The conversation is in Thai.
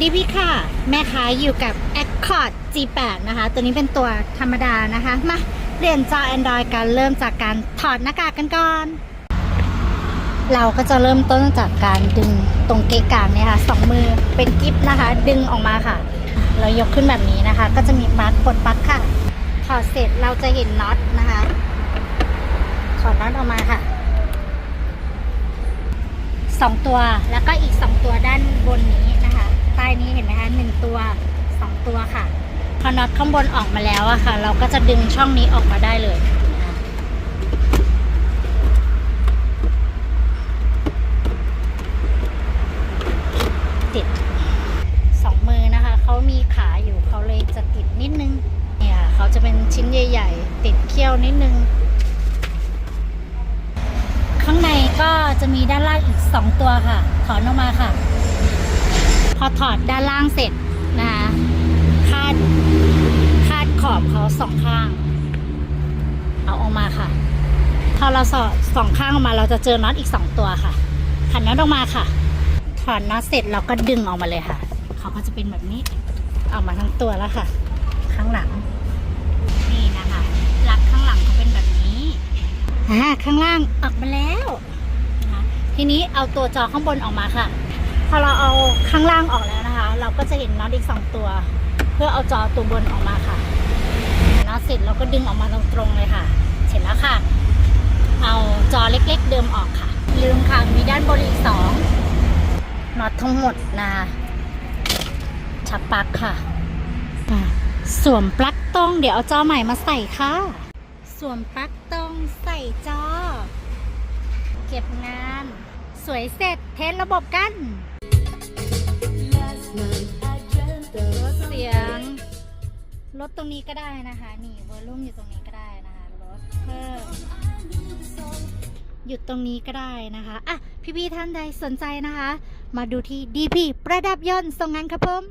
ดีพี่ค่ะ แม่ค้าอยู่กับ Accord G8 นะคะ ตัวนี้เป็นตัวธรรมดานะคะ มาเปลี่ยนจอ Android กันเริ่มจากการถอดหน้ากากกันก่อน เราก็จะเริ่มต้นจากการดึงตรงเกกลางเนี่ยค่ะสองมือเป็นกิฟนะคะ ดึงออกมาค่ะ เรายกขึ้นแบบนี้นะคะ ก็จะมีปลั๊กกดปลั๊กค่ะ ถอดเสร็จเราจะเห็นน็อตนะคะถอดน็อตออกมาค่ะสองตัวแล้วก็อีกสองตัวด้านนะคะ ใต้นี้เห็นไหมคะหนึ่งตัวสองตัวค่ะ พ อน็อตข้างบนออกมาแล้วอะค่ะ เราก็จะดึงช่องนี้ออกมาได้เลย ติดสองมือนะคะ เขามีขาอยู่เขาเลยจะติดนิดนึง เนี่ยเขาจะเป็นชิ้นใหญ่ ๆ ติดเขี้ยวนิดนึง ข้างในก็จะมีด้านล่างอีก2ตัวค่ะ ถอนออกมาค่ะ พอถอดด้านล่างเสร็จนะคะคาดคาดขอบเข้าง เอาออกมาค่ะ พอเราสอดสองข้างออกมาเราจะเจอน็อตอีก2ตัวค่ะขันน็อตออกมาค่ะถอดน็อตเสร็จเราก็ดึงออกมาเลยค่ะ เขาก็จะเป็นแบบนี้ออกมาทั้งตัวแล้วค่ะ ข้างหลัง นี่นะคะลักข้างหลังเขาเป็นแบบนี้อ่าข้างล่างออกมาแล้วนะคะทีนี้เอาตัวจอข้างบนออกมาค่ะ พอเราเอาข้างล่างออกแล้วนะคะ เราก็จะเห็นน็อตอีกสองตัว เพื่อเอาจอตัวบนออกมาค่ะ น็อตเสร็จเราก็ดึงออกมาตรงๆเลยค่ะ เสร็จแล้วค่ะ เอาจอเล็กๆเดิมออกค่ะ ลืมค่ะ มีด้านบนอีกสองน็อตทั้งหมดนะคะชักปลั๊กค่ะ สวมปลั๊กตรง เดี๋ยวเอาจอใหม่มาใส่ค่ะ สวมปลั๊กตรงใส่จอ เก็บงาน สวยเสร็จเทสระบบกัน ดตรงนี้ก็ได้นะคะ นี่วอลลุ่มอยู่ตรงนี้ก็ได้นะคะลดเพิ่มหยุดตรงนี้ก็ได้นะคะอะพี่ๆท่านใดสนใจนะคะ มาดูที่ดีพีประดับยนต์ส่งงานครับผม